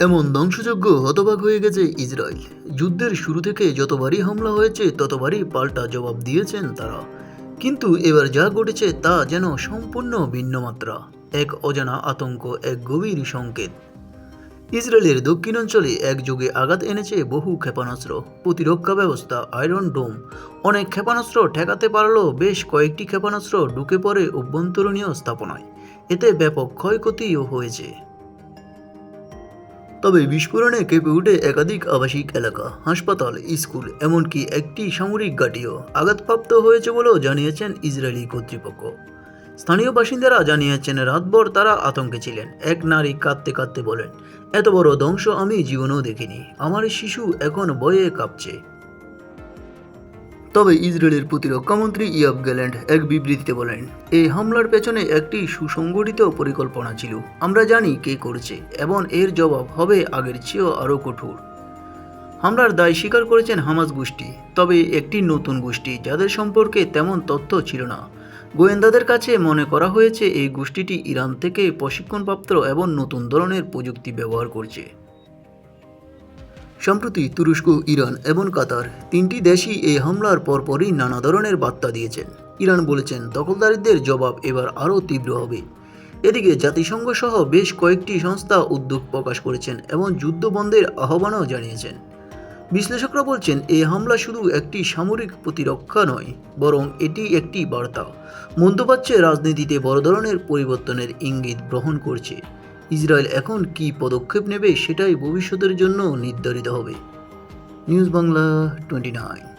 এমন ধ্বংসযজ্ঞ হতবাক হয়ে গেছে ইসরায়েল। যুদ্ধের শুরু থেকে যতবারই হামলা হয়েছে, ততবারই পাল্টা জবাব দিয়েছেন তারা। কিন্তু এবার যা ঘটেছে তা যেন সম্পূর্ণ ভিন্ন মাত্রা, এক অজানা আতঙ্ক, এক গভীর সংকেত। ইসরায়েলের দক্ষিণাঞ্চলে এক যুগে আঘাত এনেছে বহু ক্ষেপণাস্ত্র, প্রতিরক্ষা ব্যবস্থা, আয়রন ডোম। অনেক ক্ষেপণাস্ত্র ঠেকাতে পারলেও বেশ কয়েকটি ক্ষেপণাস্ত্র ঢুকে পড়ে অভ্যন্তরীণীয় স্থাপনায়। এতে ব্যাপক ক্ষয়ক্ষতিও হয়েছে। তবে বিস্ফোরণে কেঁপে উঠে একাধিক আবাসিক এলাকা, হাসপাতাল, স্কুল, এমনকি একটি সামরিক ঘাঁটিও। আঘাতপ্রাপ্ত হয়েছে বলেও জানিয়েছেন ইসরায়েলি কর্তৃপক্ষ। স্থানীয় বাসিন্দারা জানিয়েছেন, রাতভর তারা আতঙ্কে ছিলেন। এক নারী কাঁদতে কাঁদতে বলেন, এত বড় ধ্বংস আমি জীবনেও দেখিনি। আমার শিশু এখন বয়ে কাঁপছে। তবে ইসরায়েলের প্রতিরক্ষামন্ত্রী ইয়াব গ্যালেন্ড এক বিবৃতিতে বলেন, এই হামলার পেছনে একটি সুসংগঠিত পরিকল্পনা ছিল। আমরা জানি কে করছে এবং এর জবাব হবে আগের চেয়েও আরও কঠোর। হামলার দায় স্বীকার করেছেন হামাস গোষ্ঠী, তবে একটি নতুন গোষ্ঠী যাদের সম্পর্কে তেমন তথ্য ছিল না। গোয়েন্দাদের কাছে মনে করা হয়েছে, এই গোষ্ঠীটি ইরান থেকে প্রশিক্ষণপ্রাপ্ত এবং নতুন ধরনের প্রযুক্তি ব্যবহার করছে। সম্প্রতি তুরস্ক, ইরান এবং কাতার তিনটি দেশই এই হামলার পরপরই নানা ধরনের বার্তা দিয়েছেন ইরান বলেছেন, দখলদারীদের জবাব এবার আরও তীব্র হবে। এদিকে জাতিসংঘ সহ বেশ কয়েকটি সংস্থা উদ্যোগ প্রকাশ করেছেন এবং যুদ্ধ বন্ধের আহ্বানও জানিয়েছেন। বিশ্লেষকরা বলছেন, এই হামলা শুধু একটি সামরিক প্রতিরক্ষা নয়, বরং এটি একটি বার্তা। মধ্যপ্রাচ্যে রাজনীতিতে বড় ধরনের পরিবর্তনের ইঙ্গিত গ্রহণ করছে। ইসরায়েল এখন কি পদক্ষেপ নেবে সেটাই ভবিষ্যতের জন্য নির্ধারিত হবে। News Bangla twenty nine.